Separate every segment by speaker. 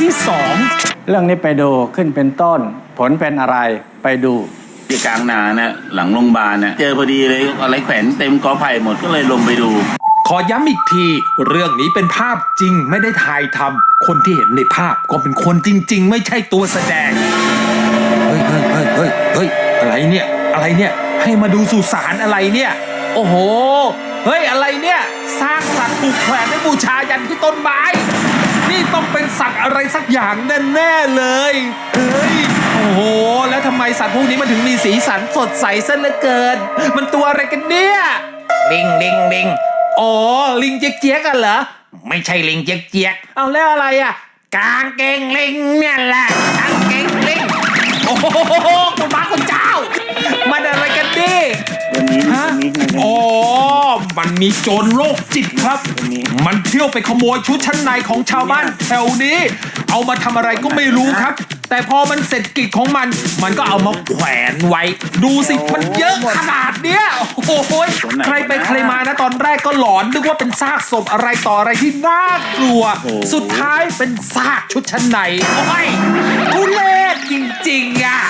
Speaker 1: ที่สอง
Speaker 2: เรื่องนี้ไปดูขึ้นเป็นต้น ผลเป็นอะไรไปดู
Speaker 3: ที่กลางนานะหลังโรงพยาบาลนะเจอพอดีเลยอะไรแขวนเต็มกอไผ่หมดก็เลยลงไปดู
Speaker 1: ขอย้ำอีกที เรื่องนี้เป็นภาพจริงไม่ได้ถ่ายทำคนที่เห็นในภาพก็เป็นคนจริง ๆ ไม่ใช่ตัวแสดง เฮ้ยเฮ้ยเฮ้ยเฮ้ยเฮ้ยอะไรเนี่ยอะไรเนี่ยให้มาดูสุสานอะไรเนี่ย โอ้โห เฮ้ยอะไรเนี่ย สร้างสัตว์ผูกแขวนไว้บูชายันที่ต้นไม้นี่ต้องเป็น สัตว์อะไรสักอย่างแน่ๆเลยเฮ้ยโอ้โห แล้วทำไมสัตว์พวกนี้มันถึงมีสีสันสดใสซะเหลือเกิน มันตัวอะไรกันเนี่ยลิงลิงลิงอ๋อลิงเจ๊ยกๆกันเหรอไม่ใช่ลิงเจ๊ยกๆเอาแล้วอะไรอะกางเกงลิงเนี่ยแหละกางเกงลิงโอ้โหคุณพระคุณเจ้า มันอะไรกันดิ
Speaker 3: วันนี้
Speaker 1: ฮะ
Speaker 3: วันนี้ไง
Speaker 1: อ๋อ มันมีโจรโรคจิตครับ มันเที่ยวไปขโมยชุดชั้นในของชาวบ้านแถวนี้ เอามาทำอะไรก็ไม่รู้ครับ แต่พอมันเสร็จกิจของมัน มันก็เอามาแขวนไว้ ดูสิมันเยอะขนาดเนี้ยโอ้โหยใครไปใครมานะตอนแรกก็หลอนนึกว่าเป็นซากศพอะไรต่ออะไรที่น่ากลัว สุดท้ายเป็นซากชุดชั้นในโอ้ยทุเรศจริงๆอะ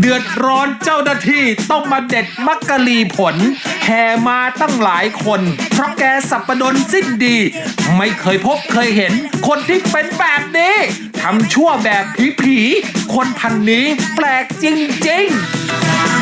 Speaker 1: เดือดร้อนเจ้าหน้าที่ต้องมาเด็ดมักกะลีผล แห่มาตั้งหลายคน เพราะแกสับประดนสิ้นดี ไม่เคยพบเคยเห็น คนที่เป็นแบบนี้ทำชั่วแบบผีผีๆคนพันนี้แปลกจริงๆ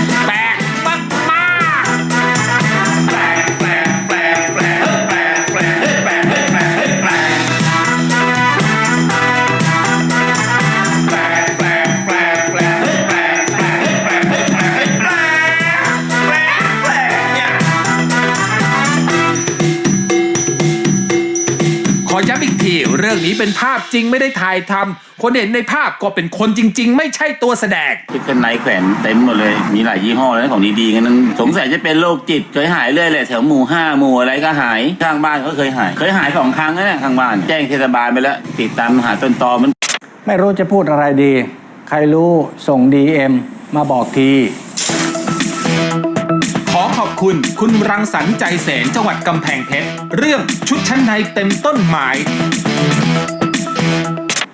Speaker 1: รื่องนี้เป็นภาพจริงไม่ได้ถ่ายทำคนเห็นในภาพก็เป็นคนจริง ๆ ไม่ใช่ตัวแสดง
Speaker 3: ชุดกันไหนแขวนเต็มหมดเลย มีหลายยี่ห้อแล้วของดีๆกันนั้นสงสัยจะเป็นโรคจิตเคยหายเรื่อยแหละแถวหมู่ห้าหมู่อะไรก็หายข้างบ้านก็เคยหาย เคยหายสองครั้งแล้วเนี่ยข้างบ้าน แจ้งเทศบาลไปแล้วติดตามหาต้นตอมัน
Speaker 2: ไม่รู้จะพูดอะไรดี ใครรู้ส่งดีเอ็มมาบอกที
Speaker 1: ขอขอบคุณคุณรังสรรค์ใจแสนจังหวัดกำแพงเพชรเรื่องชุดชั้นในเต็มต้นไม้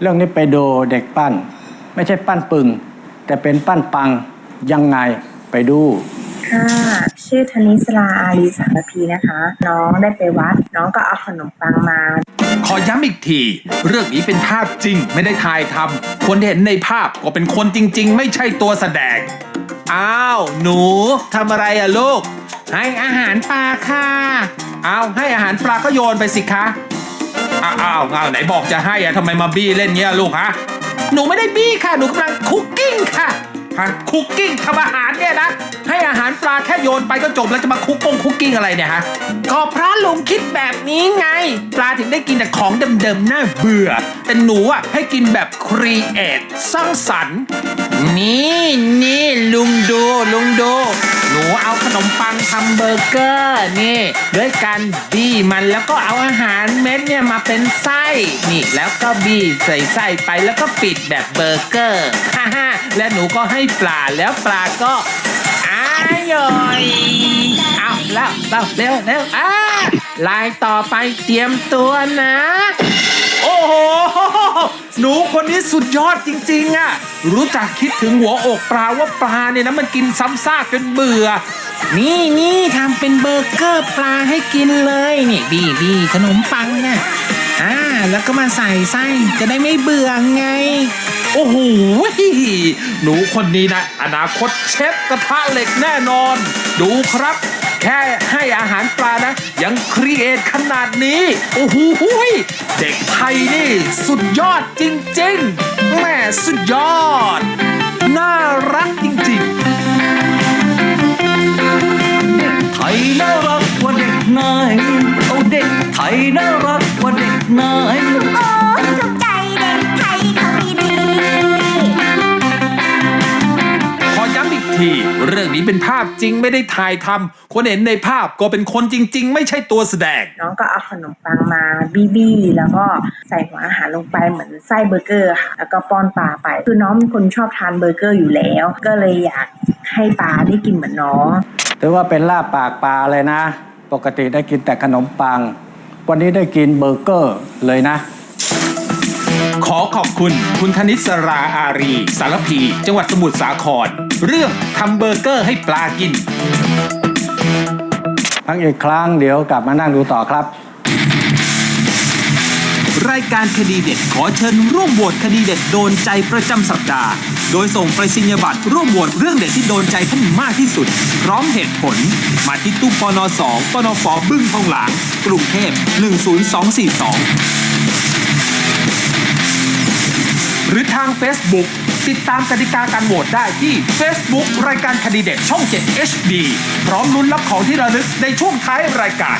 Speaker 2: เรื่องนี้ไปดูเด็กปั้น ไม่ใช่ปั้นปึง แต่เป็นปั้นปังยังไงไปดู
Speaker 4: ค่ะ ชื่อธนิสราอารีสารพีนะคะ น้องได้ไปวัด น้องก็เอาขนมปังมา
Speaker 1: ขอย้ำอีกที เรื่องนี้เป็นภาพจริงไม่ได้ถ่ายทำคนเห็นในภาพก็เป็นคนจริง ๆ ไม่ใช่ตัวแสดง อ้าว หนูทำอะไรอะลูก ให้อาหารปลาค่ะอ้าวให้อาหารปลาก็โยนไปสิคะ อ้าวอ้าวอ้าวไหนบอกจะให้อะทำไมมาบี้เล่นเงี้ยลูกฮะหนูไม่ได้บี้ค่ะ หนูกำลังคุกกิ้งค่ะฮะคุกกิ้งทำอาหารเนี่ยนะ ให้อาหารปลาแค่โยนไปก็จบแล้วจะมาคุกกงคุกกิ้งอะไรเนี่ยฮะก็เพราะลุงคิดแบบนี้ไง ปลาถึงได้กินแต่ของเดิมๆน่าเบื่อ แต่หนูอะให้กินแบบครีเอทสร้างสรรค์ นี่นี่ลุงดูลุงดู หนูเอาขนมปังทำเบอร์เกอร์นี่ด้วยการบี้มันแล้วก็เอาอาหารเม็ดเนี่ยมาเป็นไส้นี่แล้วก็บี้ใส่ไส้ไปแล้วก็ปิดแบบเบอร์เกอร์ฮ่าฮ่าและหนูก็ให้ปลาแล้วปลาก็อร่อยเอาแล้วเอาเร็วเร็วอ่าลายต่อไปเตรียมตัวนะ คนนี้สุดยอดจริงๆอะรู้จักคิดถึงหัวอกปลาว่าปลาเนี่ยนะมันกินซ้ำซากจนเบื่อ นี่นี่ทำเป็นเบอร์เกอร์ปลาให้กินเลยนี่บีบีขนมปังน่ะอ่าแล้วก็มาใส่ไส้จะได้ไม่เบื่อไง โอ้โหหนูคนนี้นะ อนาคตเชฟกระทะเหล็กแน่นอน ดูครับ แค่ให้อาหารปลานะ ยังครีเอทขนาดนี้ โอ้โหเด็กไทยนี่ สุดยอดจริงๆแม่สุดยอด น่ารักจริงๆ
Speaker 5: ไทยน่ารักกว่าเด็กนายเอาเด็กไทยน่ารัก
Speaker 1: เรื่องนี้เป็นภาพจริงไม่ได้ถ่ายทำคนเห็นในภาพก็เป็นคนจริง ๆ ไม่ใช่ตัวแสดง
Speaker 4: น้องก็เอาขนมปังมาบี้บี้แล้วก็ใส่หัวอาหารลงไปเหมือนไส้เบอร์เกอร์ค่ะแล้วก็ป้อนปลาไป คือน้องเป็นคนชอบทานเบอร์เกอร์อยู่แล้ว ก็เลยอยากให้ปลาได้กินเหมือนน้อง
Speaker 2: ถือว่าเป็นลาบปากปลาเลยนะ ปกติได้กินแต่ขนมปังปวันนี้ได้กินเบอร์เกอร์เลยนะ
Speaker 1: ขอขอบคุณ คุณธนิสราอารี สารพี จังหวัดสมุทรสาคร เรื่องทำเบอร์เกอร์ให้ปลากิน
Speaker 2: พักอีกครั้งเดี๋ยวกลับมานั่งดูต่อครับ
Speaker 1: รายการคดีเด็ดขอเชิญร่วมโหวตคดีเด็ดโดนใจประจำสัปดาห์ โดยส่งไปรษณียบัตรร่วมโหวตเรื่องเด็ดที่โดนใจท่านมากที่สุด พร้อมเหตุผล มาที่ตู้ปน2ปนฟบึ้งทองหลางกรุงเทพ 10242 หรือทาง Facebook ติดตามกติกาการโหวตได้ที่ Facebook รายการคดีเด็ดช่อง 7 HD พร้อมลุ้นรับของที่ระลึกในช่วงท้ายรายการ